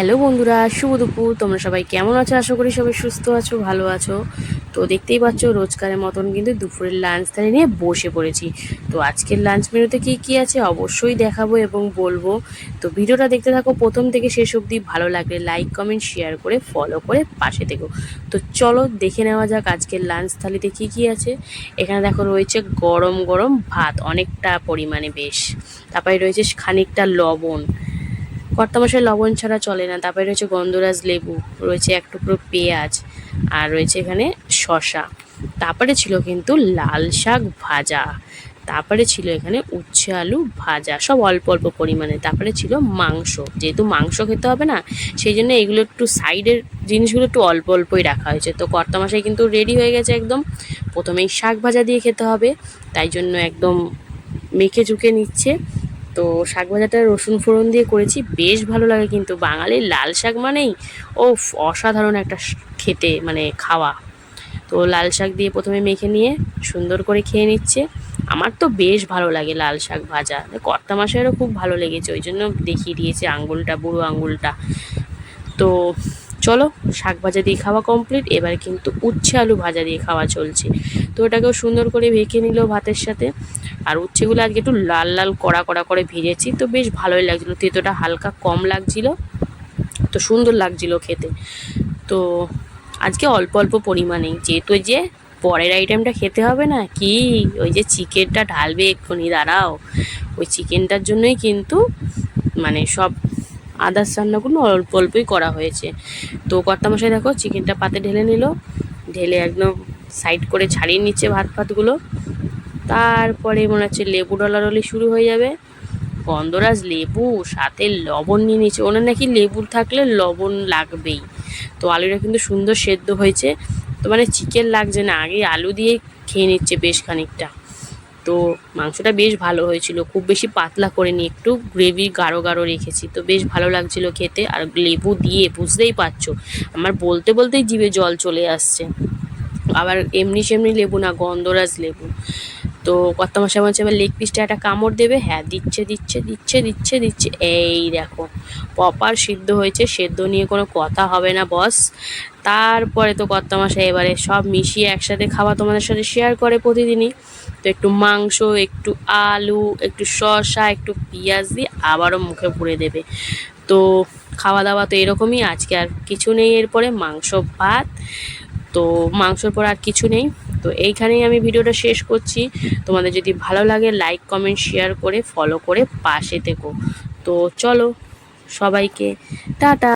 Hello বন্ধুরা, শুভ দুপুর। তোমরা সবাই কেমন আছো? আশা করি সবাই সুস্থ আছো, ভালো আছো। তো দেখতেই পাচ্ছ, রোজকারের মতন কিন্তু দুপুরের লাঞ্চ থালি নিয়ে বসে পড়েছি। তো আজকের লাঞ্চ মেনুতে কি কি আছে অবশ্যই দেখাবো এবং বলব। তো ভিডিওটা দেখতে থাকো, প্রথম থেকে শেষ অবধি ভালো লাগলে লাইক কমেন্ট শেয়ার করে ফলো করে পাশে থেকো। তো চলো দেখে নেওয়া যাক আজকের লাঞ্চ থালিতে কি কি আছে। এখানে দেখো রয়েছে গরম গরম ভাত, অনেকটা পরিমাণে বেশ। তারপরে রয়েছে খানিকটা লবণ। কর্তামশাই লবণ ছাড়া চলে না। তারপরে রয়েছে গন্ধরাজ লেবু, রয়েছে এক টুকরো পেঁয়াজ, আর রয়েছে এখানে শশা তারপরে ছিল কিন্তু লাল শাক ভাজা। তারপরে ছিল এখানে উচ্ছে আলু ভাজা, সব অল্প অল্প পরিমাণে। তারপরে ছিল মাংস। যেহেতু মাংস খেতে হবে না, সেই জন্য এগুলো একটু সাইডের জিনিসগুলো একটু অল্প অল্পই রাখা হয়েছে। তো কর্তামশাই কিন্তু রেডি হয়ে গেছে একদম। প্রথমেই শাক ভাজা দিয়ে খেতে হবে, তাই জন্য একদম মেখে চুকে নিচ্ছে। তো শাক ভাজাটা রসুন ফোড়ন দিয়ে করেছি, বেশ ভালো লাগে কিন্তু। বাঙালির লাল শাক মানেই ও অসাধারণ একটা খেতে মানে খাওয়া। তো লাল শাক দিয়ে প্রথমে মেখে নিয়ে, সুন্দর করে খেয়ে নিচ্ছে। আমার তো বেশ ভালো লাগে লাল শাক ভাজা। কর্তা মাসেরও খুব ভালো লেগেছে, ওই জন্য দেখিয়ে দিয়েছে আঙ্গুলটা, বুড়ো আঙ্গুলটা। তো চলো, শাক ভাজা দিয়ে খাওয়া কমপ্লিট এবার কিন্তু উচ্ছে আলু ভাজা দিয়ে খাওয়া চলছে। তো ওটাকেও সুন্দর করে ভেজে নিল ভাতের সাথে। আর উচ্ছেগুলো আজকে একটু লাল লাল কড়া কড়া করে ভেজেছি। তো বেশ ভালোই লাগছিল, তেতোটা হালকা কম লাগছিল। তো সুন্দর লাগছিল খেতে। তো আজকে অল্প অল্প পরিমাণেই। যেহেতু যে পরের আইটেমটা খেতে হবে না, কি? ওই যে চিকেনটা ঢালবে এক্ষুনি, দাঁড়াও। ওই চিকেনটার জন্যই কিন্তু মানে সব আদার্স রান্নাগুলো অল্প অল্পই করা হয়েছে। তো কর্তামশাই দেখো চিকেনটা পাতে ঢেলে নিল। ঢেলে একদম সাইড করে ছাড়িয়ে নিচ্ছে ভাত ফাতগুলো। তারপরে মনে হচ্ছে লেবু ডলারলি শুরু হয়ে যাবে। গন্ধরাজ লেবু, সাথে লবণ নিয়ে নিচ্ছে ওনার নাকি লেবু থাকলে লবণ লাগবেই। তো আলুটা কিন্তু সুন্দর সেদ্ধ হয়েছে। তো মানে চিকেন লাগছে না, আগে আলু দিয়ে খেয়ে নিচ্ছে বেশ খানিকটা। তো মাংসটা বেশ ভালো হয়েছিল। খুব বেশি পাতলা করে নি একটু গ্রেভি গাঢ় গাঢ় রেখেছি। তো বেশ ভালো লাগছিল খেতে। আর লেবু দিয়ে, বুঝতেই পারছ, আমার বলতে বলতেই জিভে জল চলে আসছে। আবার এমনি সেমনি লেবু না, গন্ধরাজ লেবু। তো কর্তামশাই বলছে, এবার লেগ পিসটা একটা কামড় দেবে। হ্যাঁ দিচ্ছে দিচ্ছে দিচ্ছে দিচ্ছে দিচ্ছে। এই দেখো প্রপার সিদ্ধ হয়েছে, সেদ্ধ নিয়ে কোনো কথা হবে না বস তারপরে তো কর্তামশাই এবারে সব মিশিয়ে একসাথে খাওয়া তোমাদের সাথে শেয়ার করে প্রতিদিনই। তো একটু মাংস, একটু আলু, একটু শসা, একটু পেঁয়াজ দিয়ে আবারও মুখে পুড়ে দেবে। তো খাওয়া দাওয়া তো এরকমই, আজকে আর কিছু নেই এরপরে, মাংস, ভাত। তো মাংসর পর আর কিছু নেই। তো এইখানেই আমি ভিডিওটা শেষ করছি। তোমাদের যদি ভালো লাগে লাইক কমেন্ট শেয়ার করে ফলো করে পাশে থেকো। তো চলো, সবাইকে, টাটা।